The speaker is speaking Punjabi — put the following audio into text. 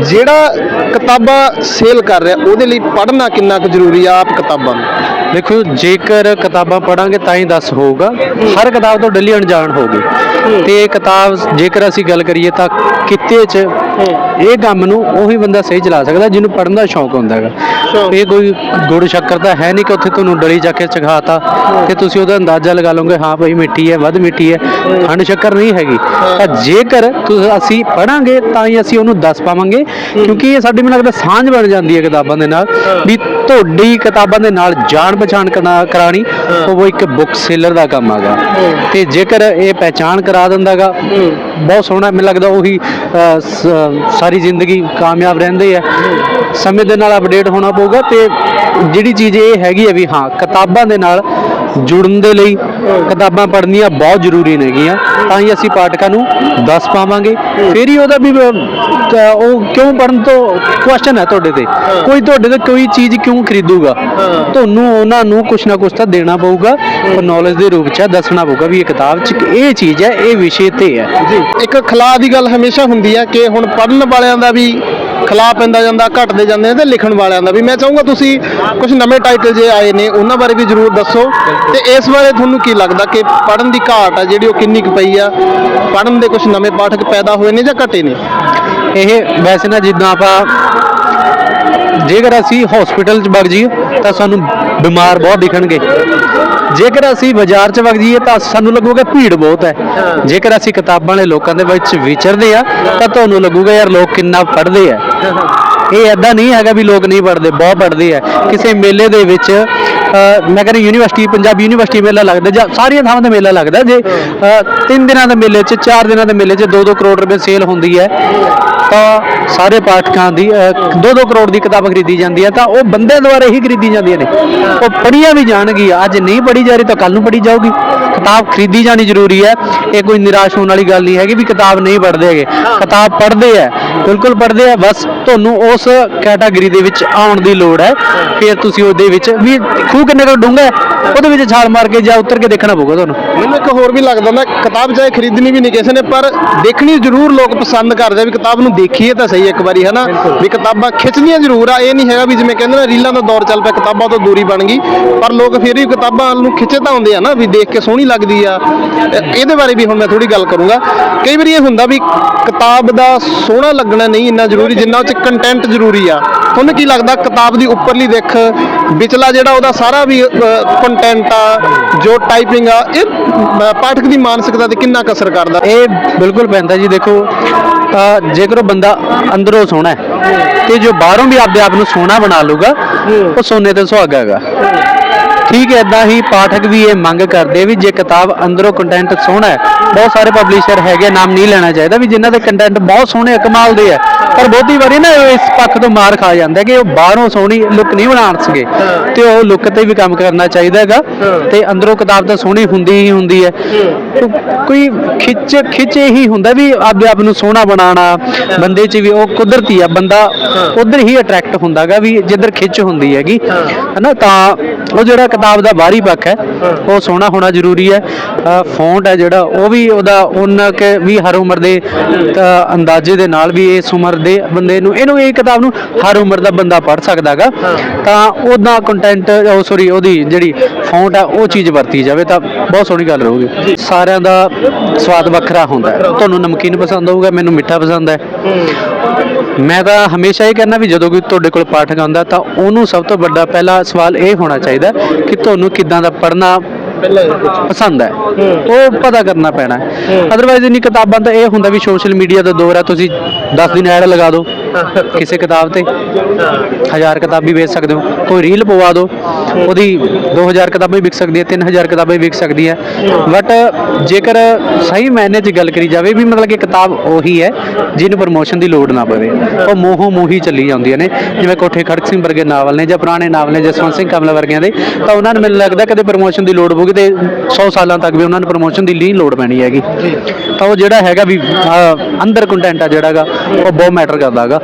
ਜਿਹੜਾ ਕਿਤਾਬਾਂ ਸੇਲ ਕਰ ਰਿਹਾ ਉਹਦੇ ਲਈ ਪੜ੍ਹਨਾ ਕਿੰਨਾ ਕੁ ਜ਼ਰੂਰੀ ਆ ਆਪ ਕਿਤਾਬਾਂ ਨੂੰ? ਦੇਖੋ ਜੇਕਰ ਕਿਤਾਬਾਂ ਪੜਾਂਗੇ ਤਾਂ ਹੀ ਦੱਸ ਹੋਊਗਾ। ਹਰ ਕਿਤਾਬ ਤੋਂ ਡੇਲੀ ਅਣਜਾਣ ਹੋਗੀ ਤੇ ਇਹ ਕਿਤਾਬ ਜੇਕਰ ਅਸੀਂ ਗੱਲ ਕਰੀਏ ਤਾਂ ਕਿੱਤੇ 'ਚ ਇਹ ਕੰਮ ਨੂੰ ਉਹੀ ਬੰਦਾ ਸਹੀ ਚਲਾ ਸਕਦਾ ਜਿਹਨੂੰ ਪੜਨ ਦਾ ਸ਼ੌਂਕ ਹੁੰਦਾ ਹੈਗਾ। ਇਹ ਕੋਈ ਗੁੜ ਸ਼ੱਕਰ ਤਾਂ ਹੈ ਨਹੀਂ ਕਿ ਉੱਥੇ ਤੁਹਾਨੂੰ ਡਲੀ ਚੱਕ ਕੇ ਚਖਾਤਾ ਤੇ ਤੁਸੀਂ ਉਹਦਾ ਅੰਦਾਜ਼ਾ ਲਗਾ ਲਓਗੇ ਹਾਂ ਭਾਈ ਮਿੱਠੀ ਹੈ ਵੱਧ ਮਿੱਠੀ ਹੈ ਖੰਡ ਸ਼ੱਕਰ ਨਹੀਂ ਹੈਗੀ। ਤਾਂ ਜੇਕਰ ਤੁਸੀਂ ਅਸੀਂ ਪੜਾਂਗੇ ਤਾਂ ਹੀ ਅਸੀਂ ਉਹਨੂੰ ਦੱਸ ਪਾਵਾਂਗੇ ਕਿਉਂਕਿ ਇਹ ਸਾਡੀ ਮੈਨੂੰ ਲੱਗਦਾ ਸਾਂਝ ਬਣ ਜਾਂਦੀ ਹੈ ਕਿਤਾਬਾਂ ਦੇ ਨਾਲ ਵੀ ਤੁਹਾਡੀ ਕਿਤਾਬਾਂ ਦੇ ਨਾਲ ਜਾਣ ਪਛਾਣ ਕਰਾਣੀ ਉਹ ਇੱਕ ਬੁੱਕ ਸੇਲਰ ਦਾ ਕੰਮ ਹੈਗਾ। ਤੇ ਜੇਕਰ ਇਹ ਪਹਿਚਾਣ ਕਰਾ ਦਿੰਦਾਗਾ ਬਹੁਤ ਸੋਹਣਾ ਮੈਨੂੰ ਲੱਗਦਾ ਉਹੀ ਸਾਰੀ ਜ਼ਿੰਦਗੀ ਕਾਮਯਾਬ ਰਹਿੰਦੇ ਆ। ਸਮੇਂ ਦੇ ਨਾਲ ਅਪਡੇਟ ਹੋਣਾ ਪਊਗਾ ਤੇ ਜਿਹੜੀ ਚੀਜ਼ ਇਹ ਹੈਗੀ ਹੈ ਵੀ ਹਾਂ, ਕਿਤਾਬਾਂ ਦੇ ਨਾਲ ਜੁੜਨ ਦੇ ਲਈ ਕਿਤਾਬਾਂ ਪੜ੍ਹਨੀਆਂ ਬਹੁਤ ਜ਼ਰੂਰੀ ਨੇਗੀਆਂ ਤਾਂ ਹੀ ਅਸੀਂ ਪਾਠਕਾਂ ਨੂੰ ਦੱਸ ਪਾਵਾਂਗੇ। ਫਿਰ ਹੀ ਉਹਦਾ ਵੀ ਉਹ ਕਿਉਂ ਪੜਨ ਤੋਂ ਕੁਐਸਚਨ ਹੈ ਤੁਹਾਡੇ ਤੇ। ਕੋਈ ਤੁਹਾਡੇ ਤੋਂ ਕੋਈ ਚੀਜ਼ ਕਿਉਂ ਖਰੀਦੂਗਾ? ਤੁਹਾਨੂੰ ਉਹਨਾਂ ਨੂੰ ਕੁਛ ਨਾ ਕੁਛ ਤਾਂ ਦੇਣਾ ਪਊਗਾ। ਨੌਲੇਜ ਦੇ ਰੂਪ 'ਚ ਹੈ, ਦੱਸਣਾ ਪਊਗਾ ਵੀ ਇਹ ਕਿਤਾਬ 'ਚ ਇਹ ਚੀਜ਼ ਹੈ ਇਹ ਵਿਸ਼ੇ ਤੇ ਹੈ। ਜੀ। ਇੱਕ ਖਲਾ ਦੀ ਗੱਲ ਹਮੇਸ਼ਾ ਹੁੰਦੀ ਹੈ ਕਿ ਹੁਣ ਪੜਨ ਵਾਲਿਆਂ ਦਾ ਵੀ ਖਲਾ ਪੈਂਦਾ ਜਾਂਦਾ, ਘਟਦੇ ਜਾਂਦੇ ਨੇ ਤੇ ਲਿਖਣ ਵਾਲਿਆਂ ਦਾ ਵੀ। ਮੈਂ ਚਾਹੂੰਗਾ ਤੁਸੀਂ ਕੁਝ ਨਵੇਂ ਟਾਈਟਲ ਜੇ ਆਏ ਨੇ, ਉਹਨਾਂ ਬਾਰੇ ਵੀ ਜ਼ਰੂਰ ਦੱਸੋ। ਤੇ ਇਸ ਬਾਰੇ ਤੁਹਾਨੂੰ ਕੀ ਲੱਗਦਾ ਕਿ ਪੜਨ ਦੀ ਘਾਟ ਆ ਜਿਹੜੀ ਉਹ ਕਿੰਨੀ ਕੁ ਪਈ ਆ? ਪੜਨ ਦੇ ਕੁਝ ਨਵੇਂ ਪਾਠਕ ਪੈਦਾ ਹੋਏ ਨੇ ਜਾਂ ਘਟੇ ਨੇ? ਇਹ ਵੈਸੇ ਨਾ ਜਿੱਦਾਂ ਆਪਾਂ, ਜੇਕਰ ਅਸੀਂ ਹਸਪੀਟਲ 'ਚ ਵਗ ਜਾਈਏ, ਤਾਂ ਸਾਨੂੰ ਬਿਮਾਰ ਬਹੁਤ ਦਿਖਣਗੇ। ਜੇਕਰ ਅਸੀਂ ਬਾਜ਼ਾਰ 'ਚ ਵਗ ਜਾਈਏ ਤਾਂ ਸਾਨੂੰ ਲੱਗੂਗਾ ਭੀੜ ਬਹੁਤ ਹੈ। ਜੇਕਰ ਅਸੀਂ ਕਿਤਾਬਾਂ ਵਾਲੇ ਲੋਕਾਂ ਦੇ ਵਿੱਚ ਵਿਚਰਦੇ ਆ ਤਾਂ ਤੁਹਾਨੂੰ ਲੱਗੂਗਾ ਯਾਰ ਲੋਕ ਕਿੰਨਾ ਪੜ੍ਹਦੇ ਆ ਇਹ ਐਦਾਂ ਨਹੀਂ ਹੈਗਾ ਵੀ ਲੋਕ ਨਹੀਂ ਪੜ੍ਹਦੇ ਬਹੁਤ ਪੜ੍ਹਦੇ ਆ ਕਿਸੇ ਮੇਲੇ ਦੇ ਵਿੱਚ ਮੈਂ ਕਹਿੰਦਾ ਯੂਨੀਵਰਸਿਟੀ, ਪੰਜਾਬੀ ਯੂਨੀਵਰਸਿਟੀ ਮੇਲਾ ਲੱਗਦਾ ਜਾਂ ਸਾਰੀਆਂ ਥਾਵਾਂ ਤੇ ਮੇਲਾ ਲੱਗਦਾ ਜੇ ਤਿੰਨ ਦਿਨਾਂ ਦੇ ਮੇਲੇ 'ਚ, ਚਾਰ ਦਿਨਾਂ ਦੇ ਮੇਲੇ 'ਚ 2-2 ਕਰੋੜ ਰੁਪਏ ਸੇਲ ਹੁੰਦੀ ਹੈ, ਤਾਂ ਸਾਰੇ ਪਾਠਕਾਂ ਦੀ 2-2 ਕਰੋੜ ਦੀ ਕਿਤਾਬ ਖਰੀਦੀ ਜਾਂਦੀ ਹੈ ਤਾਂ ਉਹ ਬੰਦੇ ਦੁਆਰਾ ਹੀ ਖਰੀਦੀ ਜਾਂਦੀਆਂ ਨੇ। ਉਹ ਪੜ੍ਹੀਆਂ ਵੀ ਜਾਣਗੀਆਂ, ਅੱਜ ਨਹੀਂ ਪੜ੍ਹੀ ਜਾ ਰਹੀ ਤਾਂ ਕੱਲ ਨੂੰ ਪੜ੍ਹੀ ਜਾਊਗੀ। ਕਿਤਾਬ ਖਰੀਦੀ ਜਾਣੀ ਜ਼ਰੂਰੀ ਹੈ। ਇਹ ਕੋਈ ਨਿਰਾਸ਼ ਹੋਣ ਵਾਲੀ ਗੱਲ ਨਹੀਂ ਹੈਗੀ ਵੀ ਕਿਤਾਬ ਨਹੀਂ ਪੜ੍ਹਦੇ ਹੈਗੇ। ਕਿਤਾਬ ਪੜ੍ਹਦੇ ਆ ਬਿਲਕੁਲ ਪੜ੍ਹਦੇ ਆ ਬਸ ਤੁਹਾਨੂੰ ਉਸ ਕੈਟਾਗਰੀ ਦੇ ਵਿੱਚ ਆਉਣ ਦੀ ਲੋੜ ਹੈ ਫਿਰ ਤੁਸੀਂ ਉਹਦੇ ਵਿੱਚ ਵੀ ਖੂਹ ਕਿੰਨੇ ਕੁ ਡੂੰਘਾ ਹੈ ਉਹਦੇ ਵਿੱਚ ਛਾਲ ਮਾਰ ਕੇ ਜਾਂ ਉੱਤਰ ਕੇ ਦੇਖਣਾ ਪਊਗਾ ਤੁਹਾਨੂੰ। ਮੈਨੂੰ ਇੱਕ ਹੋਰ ਵੀ ਲੱਗਦਾ ਨਾ ਕਿਤਾਬ ਚਾਹੇ ਖਰੀਦਣੀ ਵੀ ਨਹੀਂ ਕਿਸੇ ਨੇ ਪਰ ਦੇਖਣੀ ਜ਼ਰੂਰ ਲੋਕ ਪਸੰਦ ਕਰਦੇ ਆ ਵੀ ਕਿਤਾਬ ਨੂੰ ਦੇਖੀਏ ਤਾਂ ਸਹੀ ਇੱਕ ਵਾਰੀ ਹਨਾ? ਵੀ ਕਿਤਾਬਾਂ ਖਿੱਚਣੀਆਂ ਜ਼ਰੂਰ ਆ ਇਹ ਨਹੀਂ ਹੈਗਾ ਵੀ ਜਿਵੇਂ ਕਹਿੰਦੇ ਨੇ ਰੀਲਾਂ ਦਾ ਦੌਰ ਚੱਲ ਪਿਆ ਕਿਤਾਬਾਂ ਤੋਂ ਦੂਰੀ ਬਣ ਗਈ ਪਰ ਲੋਕ ਫਿਰ ਵੀ ਕਿਤਾਬਾਂ ਨੂੰ ਖਿੱਚੇ ਤਾਂ ਹੁੰਦੇ ਆ ਨਾ ਵੀ ਦੇਖ ਕੇ ਸੋਹਣੀ ਲੱਗਦੀ ਆ। ਇਹ- ਇਹਦੇ ਬਾਰੇ ਵੀ ਹੁਣ ਮੈਂ ਥੋੜੀ ਗੱਲ ਕਰੂੰਗਾ। ਕਈ ਵਾਰੀ ਇਹ ਹੁੰਦਾ ਵੀ ਕਿਤਾਬ ਦਾ ਸੋਹਣਾ ਲੱਗਣਾ ਨਹੀਂ ਇੰਨਾ ਜ਼ਰੂਰੀ ਜਿੰਨਾ ਉਹ ਚ ਕੰਟੈਂਟ ਜ਼ਰੂਰੀ ਆ। ਤੁਹਾਨੂੰ ਕੀ ਲੱਗਦਾ ਕਿਤਾਬ ਦੀ ਉੱਪਰਲੀ ਦਿੱਖ ਵਿਚਲਾ ਜਿਹੜਾ ਉਹਦਾ ਸਾਰਾ ਵੀ ਕੰਟੈਂਟ ਆ ਜੋ ਟਾਈਪਿੰਗ ਆ ਇਹ ਪਾਠਕ ਦੀ ਮਾਨਸਿਕਤਾ ਤੇ ਕਿੰਨਾ ਕੁ ਅਸਰ ਕਰਦਾ? ਇਹ ਬਿਲਕੁਲ ਪੈਂਦਾ ਜੀ ਦੇਖੋ ਅ, ਜੇਕਰ ਉਹ ਬੰਦਾ ਅੰਦਰੋਂ ਸੋਹਣਾ ਹੈ ਤੇ ਜੋ ਬਾਹਰੋਂ ਵੀ ਆਪਦੇ ਆਪ ਨੂੰ ਸੋਹਣਾ ਬਣਾ ਲੂਗਾ ਉਹ ਸੋਨੇ ਤੇ ਸੁਹਾਗਾ ਹੈਗਾ। ਠੀਕ ਹੈ ਇਦਾਂ ਹੀ ਪਾਠਕ ਵੀ ਇਹ ਮੰਗ ਕਰਦੇ ਵੀ ਜੇ ਕਿਤਾਬ ਅੰਦਰੋਂ ਕੰਟੈਂਟ ਸੋਹਣਾ ਹੈ ਬਹੁਤ ਸਾਰੇ ਪਬਲਿਸ਼ਰ ਹੈਗੇ ਨਾਮ ਨਹੀਂ ਲੈਣਾ ਚਾਹੀਦਾ ਵੀ ਜਿਨ੍ਹਾਂ ਦੇ ਕੰਟੈਂਟ ਬਹੁਤ ਸੋਹਣੇ ਆ, ਕਮਾਲ ਦੇ ਆ ਪਰ ਬਹੁਤੀ ਵਾਰੀ ਨਾ ਇਹ ਇਸ ਪੱਖ ਤੋਂ ਮਾਰ ਖਾ ਜਾਂਦਾ ਕਿ ਉਹ ਬਾਹਰੋਂ ਸੋਹਣੀ ਲੁੱਕ ਨਹੀਂ ਬਣਾਉਣ ਸਕੇ ਤੇ ਉਹ ਲੁੱਕ ਤੇ ਵੀ ਕੰਮ ਕਰਨਾ ਚਾਹੀਦਾ ਹੈਗਾ ਤੇ ਅੰਦਰੋਂ ਕਿਤਾਬ ਤਾਂ ਸੋਹਣੀ ਹੁੰਦੀ ਹੀ ਹੁੰਦੀ ਹੈ। ਕੋਈ ਖਿੱਚ ਖਿੱਚ ਹੀ ਹੁੰਦਾ ਵੀ ਆਪਦੇ ਆਪ ਨੂੰ ਸੋਹਣਾ ਬਣਾਉਣਾ ਬੰਦੇ 'ਚ ਵੀ ਉਹ ਕੁਦਰਤੀ ਆ ਬੰਦਾ ਉਧਰ ਹੀ ਅਟਰੈਕਟ ਹੁੰਦਾਗਾ ਵੀ ਜਿੱਧਰ ਖਿੱਚ ਹੁੰਦੀ ਹੈਗੀ। ਹਨਾ ਤਾਂ ਉਹ ਜਿਹੜਾ ਕਿਤਾਬ ਦਾ ਬਾਹਰੀ ਪੱਖ ਹੈ। ਉਹ ਸੋਹਣਾ ਹੋਣਾ ਜ਼ਰੂਰੀ ਹੈ। ਫੌਂਟ ਹੈ ਜਿਹੜਾ ਉਹ ਵੀ ਉਹਦਾ ਉਹਨਾਂ ਕਿ ਵੀ ਹਰ ਉਮਰ ਦੇ ਅੰਦਾਜ਼ੇ ਦੇ ਨਾਲ ਵੀ ਇਸ ਉਮਰ ਦੇ ਬੰਦੇ ਨੂੰ ਇਹਨੂੰ ਇਹ ਕਿਤਾਬ ਨੂੰ ਹਰ ਉਮਰ ਦਾ ਬੰਦਾ ਪੜ੍ਹ ਸਕਦਾਗਾ ਤਾਂ ਉਹਦਾ ਕੰਟੈਂਟ ਉਹ ਸੌਰੀ ਉਹਦੀ ਜਿਹੜੀ ਫੌਂਟ ਹੈ ਉਹ ਚੀਜ਼ ਵਰਤੀ ਜਾਵੇ ਤਾਂ ਬਹੁਤ ਸੋਹਣੀ ਗੱਲ ਰਹੂਗੀ। ਸਾਰਿਆਂ ਦਾ ਸਵਾਦ ਵੱਖਰਾ ਹੁੰਦਾ ਹੈ। ਤੁਹਾਨੂੰ ਨਮਕੀਨ ਪਸੰਦ ਹੋਊਗਾ ਮੈਨੂੰ ਮਿੱਠਾ ਪਸੰਦ ਹੈ। ਮੈਂ ਤਾਂ ਹਮੇਸ਼ਾ ਇਹ ਕਹਿੰਦਾ ਵੀ ਜਦੋਂ ਕੋਈ ਤੁਹਾਡੇ ਕੋਲ ਪਾਠਕ ਆਉਂਦਾ ਤਾਂ ਉਹਨੂੰ ਸਭ ਤੋਂ ਵੱਡਾ ਪਹਿਲਾ ਸਵਾਲ ਇਹ ਹੋਣਾ ਚਾਹੀਦਾ ਕਿ ਤੁਹਾਨੂੰ ਕਿੱਦਾਂ ਦਾ ਪੜ੍ਹਨਾ ਪਸੰਦ ਹੈ। ਉਹ ਪਤਾ ਕਰਨਾ ਪੈਣਾ ਹੈ। ਅਦਰਵਾਈਜ਼ ਇਨੀ ਕਿਤਾਬਾਂ ਤਾਂ ਇਹ ਹੁੰਦਾ ਵੀ ਸੋਸ਼ਲ ਮੀਡੀਆ ਦਾ ਦੌਰ ਹੈ ਤੁਸੀਂ 10 ਦਿਨ ਐਡ ਲਗਾ ਦਿਓ। ਕਿਸੇ ਕਿਤਾਬ ਤੇ ਹਜ਼ਾਰ ਕਿਤਾਬ ਵੀ ਵੇਚ ਸਕਦੇ ਹੋ। ਕੋਈ ਰੀਲ ਪਵਾ ਦਿਓ, ਉਹਦੀ 2000 ਕਿਤਾਬਾਂ ਵੀ ਵਿਕ ਸਕਦੀ ਹੈ 3000 ਕਿਤਾਬਾਂ ਵੀ ਵਿਕ ਸਕਦੀ ਹੈ। ਬਟ ਜੇਕਰ ਸਹੀ ਮਾਇਨੇ 'ਚ ਗੱਲ ਕਰੀ ਜਾਵੇ ਵੀ ਮਤਲਬ ਕਿ ਕਿਤਾਬ ਉਹੀ ਹੈ, ਜਿਹਨੂੰ ਪ੍ਰਮੋਸ਼ਨ ਦੀ ਲੋੜ ਨਾ ਪਵੇ। ਉਹ ਮੋਹੋਂ ਮੋਹੀ ਚੱਲੀ ਜਾਂਦੀਆਂ ਨੇ, ਜਿਵੇਂ ਕੋਠੇ ਖੜਕ ਸਿੰਘ ਵਰਗੇ ਨਾਵਲ ਨੇ ਜਾਂ ਪੁਰਾਣੇ ਨਾਵਲ ਨੇ ਜਸਵੰਤ ਸਿੰਘ ਕਮਲਾ ਵਰਗਿਆਂ ਦੇ, ਤਾਂ ਉਹਨਾਂ ਨੂੰ ਮੈਨੂੰ ਲੱਗਦਾ ਕਦੇ ਪ੍ਰਮੋਸ਼ਨ ਦੀ ਲੋੜ ਪਊਗੀ ਤੇ 100 ਸਾਲਾਂ ਤੱਕ ਵੀ ਉਹਨਾਂ ਨੂੰ ਪ੍ਰਮੋਸ਼ਨ ਦੀ ਨਹੀਂ ਲੋੜ ਪੈਣੀ ਹੈਗੀ। ਤਾਂ ਉਹ ਜਿਹੜਾ ਹੈਗਾ ਵੀ ਅੰਦਰ ਕੰਟੈਂਟ ਆ ਜਿਹੜਾਗਾ ਉਹ ਬਹੁਤ ਮੈਟਰ ਕਰਦਾ ਹੈਗਾ।